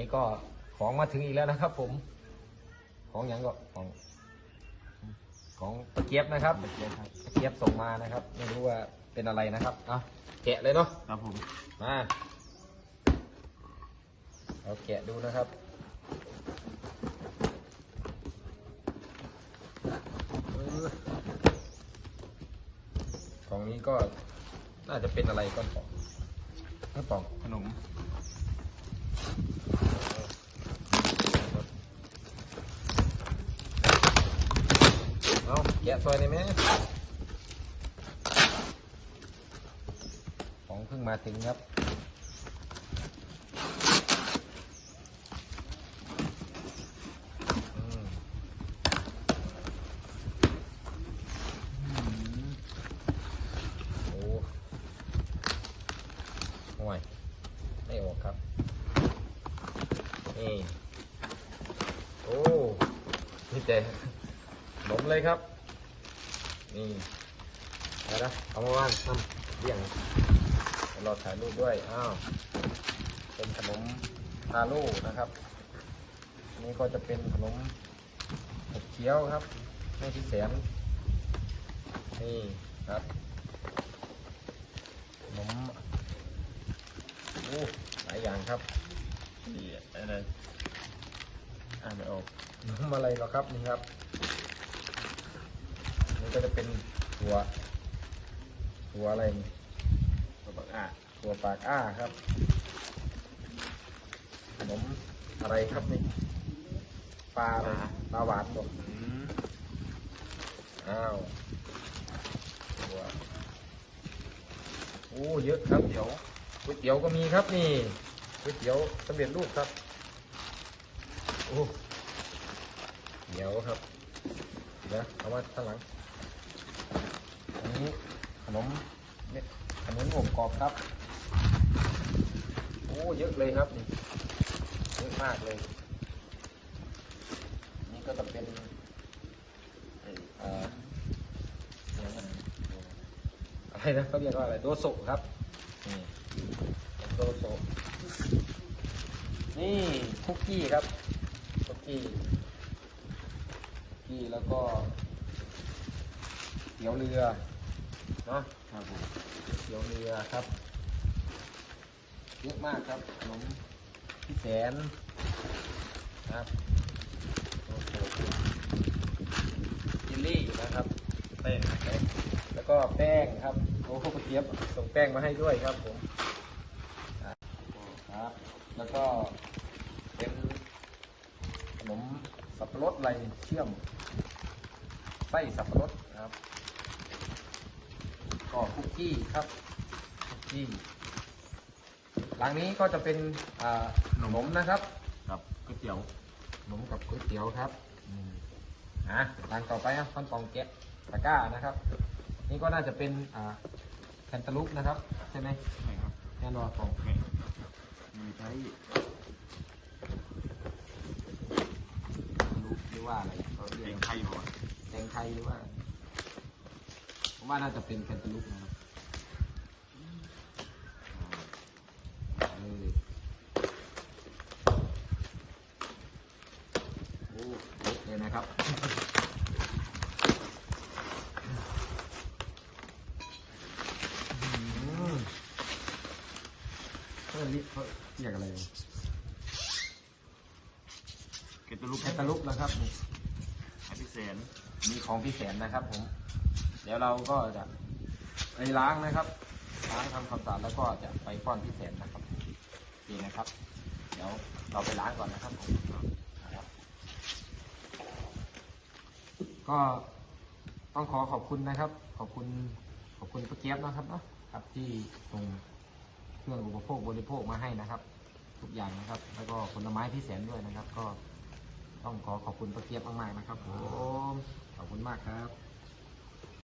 นี่ก็ของมาถึงอีกแล้วนะครับ ผม ของหยังก็ของ ของตะเกียบนะครับตะเกียบครับตะเกียบส่งมานะครับ ไม่รู้ว่าเป็นอะไรนะครับเอาแกะเลยเนาะครับผมมาเราแกะดูนะครับเออกล่องนี้ก็น่าจะเป็นอะไรก้อนปองก้อนปองขนม เอา แกะซอยได้ไหมของเพิ่งมาถึงครับโอ้ห่วยไม่ออกครับ นี่ โอ้นี่แต่ขนมเลยครับ นี่เอาละเอามาวางทำเบี่ยงเรียวเราถ่ายรูปด้วย อ้าว เป็นขนมทาโร่นะครับ นี่ก็จะเป็นขนมหกเคี้ยวครับแม่ที่แสนนี่ครับขนมโอ้หลายอย่างครับนี่อะไรอ่านไม่ออกขนมอะไรหรอครับนี่ครับ นี่ก็จะเป็นตัวตัวอะไรนี่ตัวบักอะตัวปากอ้าครับขนมอะไรครับนี่ปลาอะไรปลาหวานบอกอืมอ้าวตัวโอ้เยอะครับเดี๋ยวก๋วยเตี๋ยวก็มีครับนี่ก๋วยเตี๋ยวสำเร็จรูปครับโอ้เดี๋ยวครับเดี๋ยวเอามาข้างหลังอันนี้ข นมเม็ดขนมอบกรอบครับโอ้เยอะเลยครับนี่เยอะมากเลย นี่ก็จะเป็นอะไรนะเขาเรียกว่าอะไรโดโซครับนี่โดโซนี่คุกกี้ครับคุกกี้คุกกี้แล้วก็เตี๋ยวเรือ เนาะครับผมเตี๋ยวเรือครับ เยอะมากครับขนมพี่แสนะครับโอ้โหจิลลี่นะครับเต้นแล้วก็แป้งครับโอ้โหกระเทียบส่งแป้งมาให้ด้วยครับผมครับ แล้วก็เป็นขนมสับปะรดอะไรเชื่อมไส้สับปะรดครับ ก็คุกกี้ครับคุกกี้หลังนี้ก็จะเป็นอ่าขนมนะครับกับก๋วยเตี๋ยวขนมกับก๋วยเตี๋ยวครับอืมอะหลังต่อไปอะขั้นตอนแกะตะกร้านะครับ นี่ก็น่าจะเป็นอ่าแคนตาลูปนะครับใช่ไหมใช่ครับแน่นอนของนี่มีใช้ลูกหรือว่าอะไรเขาเพเรีลยงกไทยหน่อยแตงไทยหรือว่า ผมว่าน่าจะเป็นแคนตาลูปนะครับอ่าเออโอ้เยอะเลยนะครับอืมเขาเรียกเขาเรียกอะไรวะเกตลูกแคนตาลูปนะครับนี่ให้พี่แสนมีของพี่แสนนะครับผมเดี๋ยวเราก็จะไปล้างนะครับ ล้างทำความสะอาดแล้วก็จะไปป้อนพี่แสนนะครับนี่นะครับ เดี๋ยวเราไปล้างก่อนนะครับผมก็ต้องขอขอบคุณนะครับ ขอบคุณขอบคุณป้าเจี๊ยบนะครับเนาะครับที่ส่งเครื่องอุปโภคบริโภคมาให้นะครับ ทุกอย่างนะครับ แล้วก็ผลไม้พี่แสนด้วยนะครับ ก็ต้องขอขอบคุณป้าเจี๊ยบมากๆนะครับผมขอบคุณมากครับ